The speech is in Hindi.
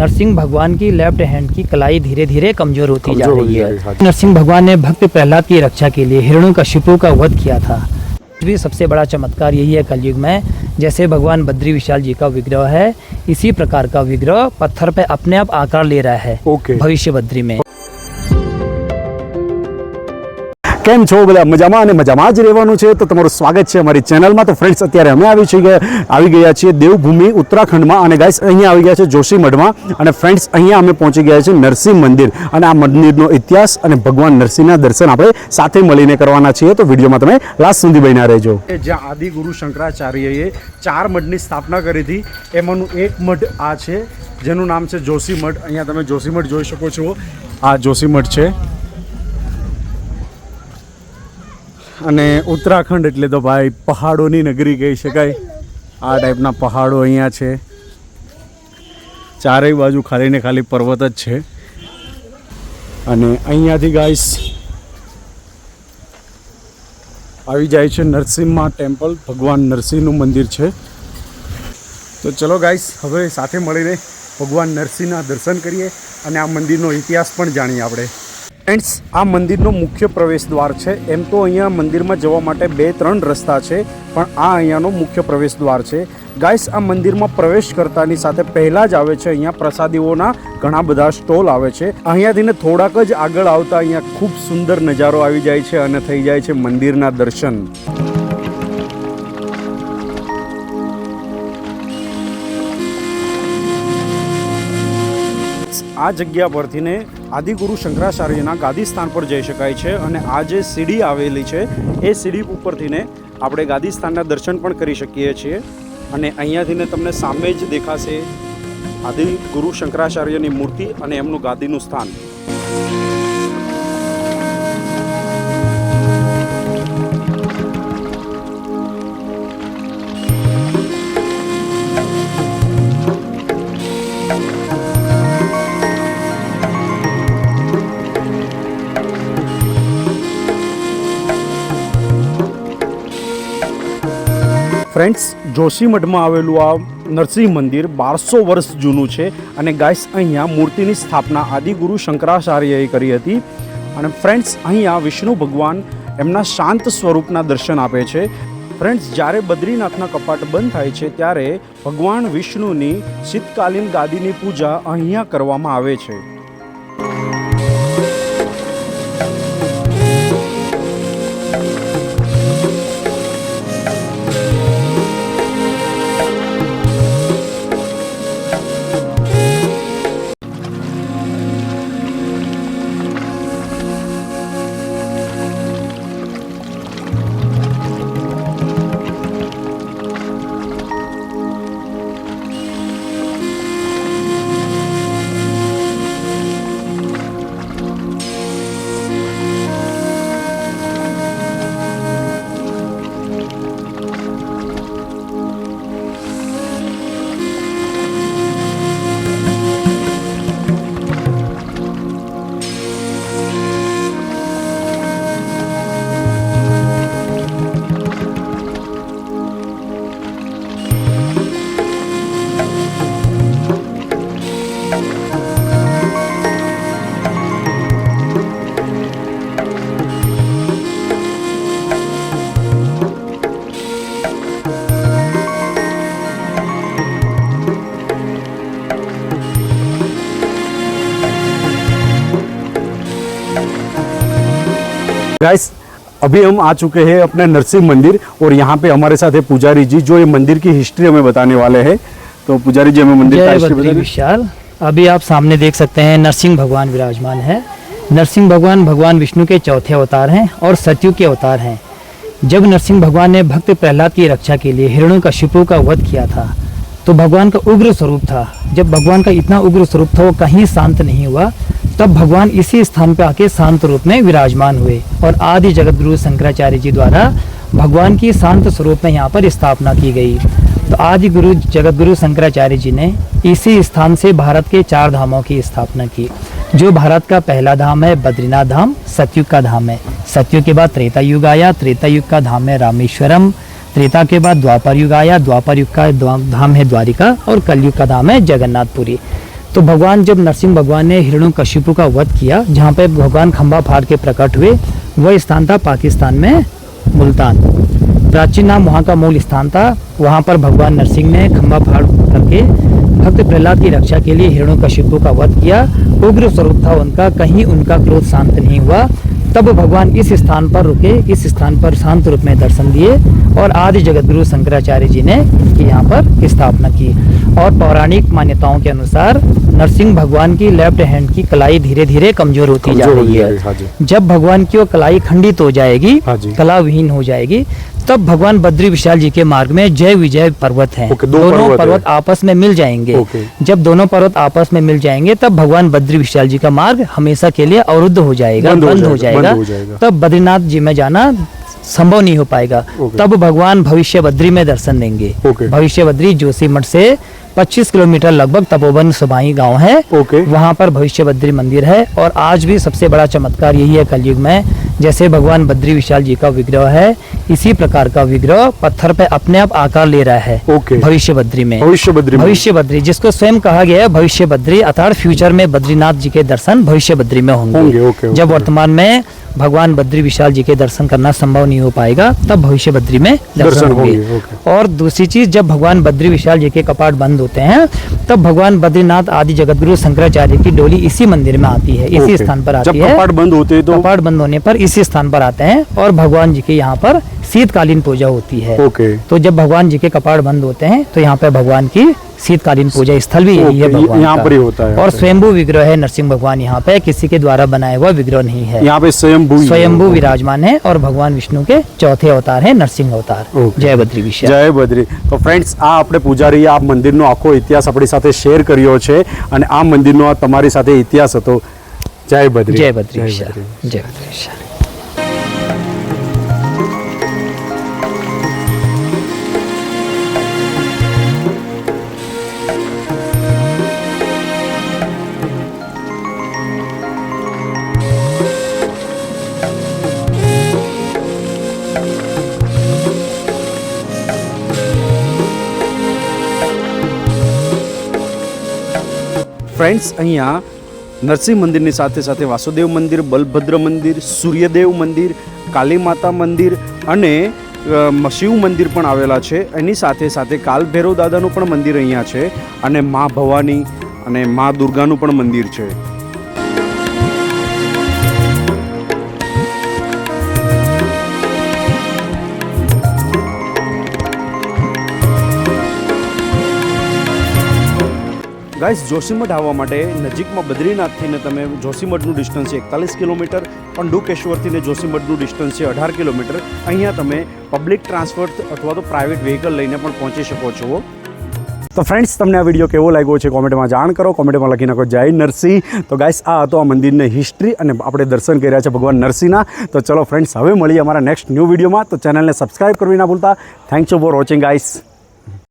नरसिंह भगवान की लेफ़्ट हैंड की कलाई धीरे धीरे कमज़ोर होती जा है। रही है, हाँ। नरसिंह भगवान ने भक्त प्रहलाद की रक्षा के लिए हिरणों का शिपु का वध किया था। भी सबसे बड़ा चमत्कार यही है कलयुग में जैसे भगवान बद्री विशाल जी का विग्रह है इसी प्रकार का विग्रह पत्थर पे अपने आप आकार ले रहा है भविष्य बद्री में। કેમ છો બધા મજામાં અને મજામાં જ રહેવાનું છે? તો તમારું સ્વાગત છે અમારી ચેનલમાં. તો ફ્રેન્ડ્સ અત્યારે અમે આવી છીએ, આવી ગયા છીએ દેવભૂમિ ઉત્તરાખંડમાં અને ગાઈસ અહીંયા આવી ગયા છે જોશીમઠમાં અને ફ્રેન્ડ્સ અહીંયા અમે પહોંચી ગયા છે નરસિંહ મંદિર. અને આ મંદિરનો ઇતિહાસ અને ભગવાન નરસિંહના દર્શન આપણે સાથે મળીને કરવાના છીએ. તો વિડીયોમાં તમે લાસ્ટ સુધી બન્યા રહેજો. જ્યાં આદિ ગુરુ શંકરાચાર્યએ ચાર મઠની સ્થાપના કરી હતી. એમાંનું એક મઠ આ છે, જેનું નામ છે જોશીમઠ અહીંયા તમે જોશીમઠ જોઈ શકો છો. આ જોશીમઠ છે. અને ઉત્તરાખંડ એટલે તો ભાઈ પહાડોની નગરી કહી શકાય. આ ટાઈપના પહાડો અહીંયા છે. ચારેય બાજુ ખાલી ને ખાલી પર્વત જ છે. અને અહીંયાથી ગાઈસ આવી જાય છે નરસિંહમાં ટેમ્પલ. ભગવાન નરસિંહનું મંદિર છે. તો ચલો ગાઈસ હવે સાથે મળીને ભગવાન નરસિંહના દર્શન કરીએ અને આ મંદિરનો ઇતિહાસ પણ જાણીએ આપણે. ફ્રેન્ડ્સ આ મંદિરનો મુખ્ય પ્રવેશ દ્વાર છે. એમ તો અહીંયા મંદિરમાં જવા માટે બે ત્રણ રસ્તા છે, પણ આ અહીંયાનો મુખ્ય પ્રવેશ દ્વાર છે. ગાઈસ આ મંદિરમાં પ્રવેશ કરતાની સાથે પહેલાં જ આવે છે. અહીંયા પ્રસાદીઓના ઘણા બધા સ્ટોલ આવે છે. અહીંયાથીને થોડાક જ આગળ આવતા અહીંયા ખૂબ સુંદર નજારો આવી જાય છે અને થઈ જાય છે મંદિરના દર્શન. આ જગ્યા પરથી ને આદિગુરુ શંકરાચાર્યના ગાદી સ્થાન પર જઈ શકાય છે અને આ જે સીડી આવેલી છે, એ સીડી ઉપરથી ને આપણે ગાદી સ્થાનના દર્શન પણ કરી શકીએ છીએ. અને અહીંયાથી ને તમને સામે જ દેખાશે આદિ ગુરુ શંકરાચાર્યની મૂર્તિ અને એમનું ગાદીનું સ્થાન. ફ્રેન્ડ્સ, જોશીમઠમાં આવેલું આ નરસિંહ મંદિર બારસો વર્ષ જૂનું છે અને ગાઈસ, અહીંયા મૂર્તિની સ્થાપના આદિગુરુ શંકરાચાર્યએ કરી હતી. અને ફ્રેન્ડ્સ, અહીંયા વિષ્ણુ ભગવાન એમના શાંત સ્વરૂપના દર્શન આપે છે. ફ્રેન્ડ્સ, જ્યારે બદ્રીનાથના કપાટ બંધ થાય છે, ત્યારે ભગવાન વિષ્ણુની શીતકાલીન ગાદીની પૂજા અહીંયા કરવામાં આવે છે. गाइस अभी हम आ चुके हैं अपने नरसिंह मंदिर और यहाँ पे हमारे साथ है पुजारी जी जो ये मंदिर की हिस्ट्री हमें बताने वाले हैं। तो पुजारी जी हमें मंदिर का हिस्ट्री विशाल। अभी आप सामने देख सकते हैं नरसिंह भगवान विराजमान है। नरसिंह भगवान भगवान विष्णु के चौथे अवतार हैं और सत्यु के अवतार हैं। जब नरसिंह भगवान ने भक्त प्रहलाद की रक्षा के लिए हिरणों का शिपु का वध किया था तो भगवान का उग्र स्वरूप था। जब भगवान का इतना उग्र स्वरूप था वो कहीं शांत नहीं हुआ। तब भगवान इसी स्थान पर आके शांत रूप में विराजमान हुए और आदि जगत गुरु शंकराचार्य जी द्वारा भगवान की शांत स्वरूप में यहाँ पर स्थापना की गई। तो आदि गुरु जगत गुरु शंकराचार्य जी ने इसी स्थान से भारत के चार धामों की स्थापना की, जो भारत का पहला धाम है, बद्रीनाथ धाम, सतयुग का धाम है। सतयुग के बाद त्रेता युग आया, त्रेता युग का धाम है रामेश्वरम, त्रेता के बाद द्वापर युग आया, द्वापर युग का धाम है द्वारिका और कलयुग का धाम है जगन्नाथपुरी। तो भगवान जब नरसिंह भगवान ने हिरणों कश्यपु का वध किया, जहाँ पे भगवान खंबा फाड़ के प्रकट हुए, वह स्थान था पाकिस्तान में मुल्तान। प्राचीन नाम वहाँ का मूल स्थान था। वहाँ पर भगवान नरसिंह ने खंबा फाड़ करके भक्त प्रहलाद की रक्षा के लिए हिरण्यकशिपु का वध किया। उग्र स्वरूप था उनका, कहीं उनका क्रोध शांत नहीं हुआ। तब भगवान इस स्थान पर रुके इस स्थान पर शांत रूप में दर्शन दिए और आदि जगतगुरु शंकराचार्य जी ने यहाँ पर स्थापना की। और पौराणिक मान्यताओं के अनुसार नरसिंह भगवान की लेफ़्ट हैंड की कलाई धीरे धीरे कमज़ोर होती जा रही है। हाँ जब भगवान की वो कलाई खंडित हो जाएगी हाँ कला विहीन हो जाएगी तब भगवान बद्री विशाल जी के मार्ग में जय विजय पर्वत है ओके, दो दोनों पर्वत पर्वत। आपस में मिल जाएँगे ओके। जब दोनों पर्वत आपस में मिल जाएँगे तब भगवान बद्री विशाल जी का मार्ग हमेशा के लिए अवरुद्ध हो जाएगा बंद हो हो जाएगा, जाएगा बंद हो जाएगा। तब बद्रीनाथ जी में जाना संभव नहीं हो पाएगा ओके। तब भगवान भविष्य बद्री में दर्शन देंगे ओके। भविष्य बद्री जोशीमठ से 25 किलोमीटर लगभग तपोवन सुबाई गाँव है ओके वहाँ पर भविष्य बद्री मंदिर है और आज भी सबसे बड़ा चमत्कार यही है कलयुग में जैसे भगवान बद्री विशाल जी का विग्रह है इसी प्रकार का विग्रह पत्थर पे अपने आप आकार ले रहा है ओके। भविष्य बद्री में। भविष्य बद्री भविष्य बद्री जिसको स्वयं कहा गया है भविष्य बद्री अर्थात फ्यूचर में बद्रीनाथ जी के दर्शन भविष्य बद्री में होंगे, होंगे, ओके, ओके। जब वर्तमान में भगवान बद्री विशाल जी के दर्शन करना संभव नहीं हो पाएगा तब भविष्य बद्री में दर्शन होंगे। और दूसरी चीज़ जब भगवान बद्री विशाल जी के कपाट बंद होते हैं तब भगवान बद्रीनाथ आदि जगतगुरु शंकराचार्य की डोली इसी मंदिर में आती है इसी स्थान पर आती है। कपाट बंद होते हैं तो कपाट बंद होने पर इसी स्थान पर आते हैं और भगवान जी के यहाँ पर शीतकालीन पूजा होती है ओके तो जब भगवान जी के कपाट बंद होते हैं तो यहाँ पे भगवान की शीतकालीन पूजा स्थल भी यही है ओके, ये- भगवान यहाँ का। पर ही होता है, और यहाँ पे। स्वयंभू विग्रह है नरसिंह भगवान यहाँ पे किसी के द्वारा बनाया हुआ विग्रह नहीं है यहाँ पे स्वयंभू ही है। स्वयंभू विराजमान है और भगवान विष्णु के चौथे अवतार है नरसिंह अवतार ओके। जय बद्री विशाल જય બદ્રી તો ફ્રેન્ડ્સ આ આપણે પૂજારીએ આ મંદિરનો આખો ઇતિહાસ આપણી સાથે શેર કર્યો છે અને આ મંદિરનો આ તમારી સાથે ઇતિહાસ હતો જય બદ્રી जय बद्री જય विशाल બદ્રી. ફ્રેન્ડ્સ, અહીંયા નરસિંહ મંદિરની સાથે સાથે વાસુદેવ મંદિર, બલભદ્ર મંદિર, સૂર્યદેવ મંદિર, કાલી માતા મંદિર અને શિવ મંદિર પણ આવેલા છે. એની સાથે સાથે કાલભૈરવ દાદાનું પણ મંદિર અહીંયા છે અને મા ભવાની અને મા દુર્ગાનું પણ મંદિર છે. ગાઈસ જોશીમઠ આવવા માટે નજીકમાં બદ્રીનાથથીને તમે જોશીમઠનું ડિસ્ટન્સ છે એકતાલીસ કિલોમીટર પણ ડુકેશ્વરથીને જોશીમઠનું ડિસ્ટન્સ છે અઢાર કિલોમીટર. અહીંયા તમે પબ્લિક ટ્રાન્સપોર્ટ અથવા તો પ્રાઇવેટ વ્હીકલ લઈને પણ પહોંચી શકો છો. તો ફ્રેન્ડ્સ તમને આ વીડિયો કેવો લાગ્યો છે કોમેન્ટમાં જાણ કરો. કોમેન્ટમાં લખી નાખો, જય નરસિંહ. તો ગાઈસ, આ હતો આ મંદિરની હિસ્ટ્રી અને આપણે દર્શન કર્યા છે ભગવાન નરસિંહના. તો ચલો ફ્રેન્ડ્સ હવે મળીએ અમારા નેક્સ્ટ ન્યૂ વિડીયોમાં તો ચેનલને સબસ્ક્રાઈબ કરવી ના ભૂલતા. Thank you for watching guys